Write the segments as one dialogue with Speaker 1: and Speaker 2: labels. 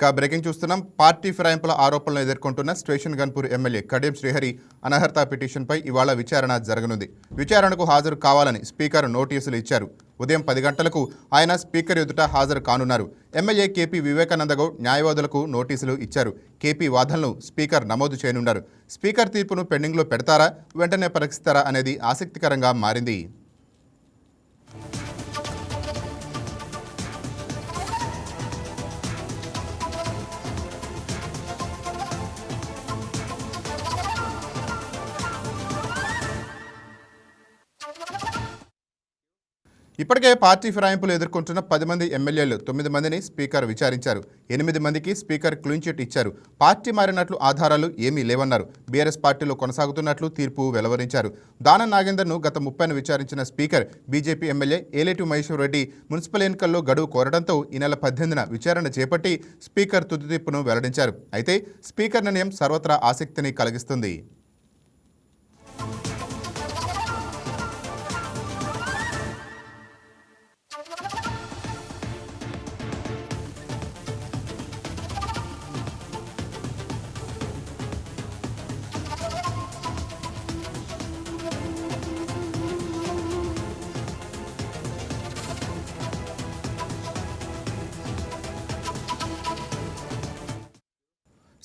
Speaker 1: ఇక బ్రేకింగ్ చూస్తున్నాం. పార్టీ ఫిరాయింపుల ఆరోపణలు ఎదుర్కొంటున్న స్టేషన్ గన్పూర్ ఎమ్మెల్యే కడియం శ్రీహరి అనర్హత పిటిషన్పై ఇవాళ విచారణ జరగనుంది. విచారణకు హాజరు కావాలని స్పీకర్ నోటీసులు ఇచ్చారు. ఉదయం పది గంటలకు ఆయన స్పీకర్ ఎదుట హాజరు కానున్నారు. ఎమ్మెల్యే కేపీ వివేకానంద గౌడ్ న్యాయవాదులకు నోటీసులు ఇచ్చారు. కేపీ వాదనలు స్పీకర్ నమోదు చేయనున్నారు. స్పీకర్ తీర్పును పెండింగ్లో పెడతారా? వెంటనే పరీక్షిస్తారా అనేది ఆసక్తికరంగా మారింది. ఇప్పటికే పార్టీ ఫిరాయింపులు ఎదుర్కొంటున్న పది మంది ఎమ్మెల్యేలు తొమ్మిది మందిని స్పీకర్ విచారించారు. ఎనిమిది మందికి స్పీకర్ క్లీన్ చిట్ ఇచ్చారు. పార్టీ మారినట్లు ఆధారాలు ఏమీ లేవన్నారు. బీఆర్ఎస్ పార్టీలో కొనసాగుతున్నట్లు తీర్పు వెలువరించారు. దాన నాగేందర్ను గత ముప్పైను విచారించిన speaker BJP MLA Aleti Maheshwar Reddy municipal ఎన్నికల్లో గడువు కోరడంతో ఈ నెల పద్దెనిమిదిన విచారణ చేపట్టి స్పీకర్ తుది తీర్పును వెల్లడించారు. అయితే స్పీకర్ నిర్ణయం సర్వత్రా ఆసక్తిని కలిగిస్తుంది.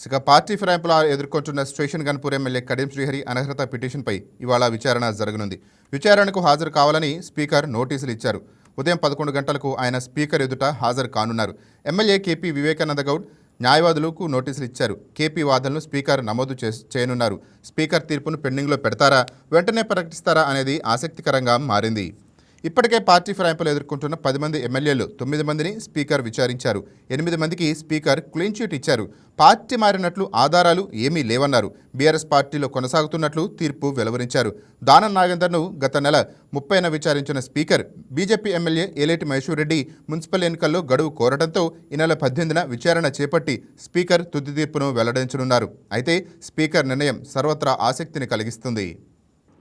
Speaker 1: ఇక పార్టీ ఫిరాయింపులు ఎదుర్కొంటున్న స్టేషన్ గన్పూర్ ఎమ్మెల్యే కడియం శ్రీహరి అనర్హత పిటిషన్పై ఇవాళ విచారణ జరగనుంది. విచారణకు హాజరు కావాలని స్పీకర్ నోటీసులు ఇచ్చారు. ఉదయం పదకొండు గంటలకు ఆయన స్పీకర్ ఎదుట హాజరు కానున్నారు. ఎమ్మెల్యే కేపీ వివేకానంద గౌడ్ న్యాయవాదులకు నోటీసులు ఇచ్చారు. కేపీ వాదనలు స్పీకర్ నమోదు చే చేయనున్నారు. స్పీకర్ తీర్పును పెండింగ్లో పెడతారా? వెంటనే ప్రకటిస్తారా అనేది ఆసక్తికరంగా మారింది. ఇప్పటికే పార్టీ ఫిరాయింపులు ఎదుర్కొంటున్న పది మంది ఎమ్మెల్యేలు తొమ్మిది మందిని స్పీకర్ విచారించారు. ఎనిమిది మందికి స్పీకర్ క్లీన్ చిట్ ఇచ్చారు. పార్టీ మారినట్లు ఆధారాలు ఏమీ లేవన్నారు. బీఆర్ఎస్ పార్టీలో కొనసాగుతున్నట్లు తీర్పు వెలువరించారు. దానం నాగేందర్ను గత నెల ముప్పైన విచారించిన speaker BJP MLA Aleti Maheshwar Reddy municipal ఎన్నికల్లో గడువు కోరడంతో ఈ నెల పద్దెనిమిదిన విచారణ చేపట్టి స్పీకర్ తుది తీర్పును వెల్లడించనున్నారు. అయితే స్పీకర్ నిర్ణయం సర్వత్రా ఆసక్తిని కలిగిస్తుంది.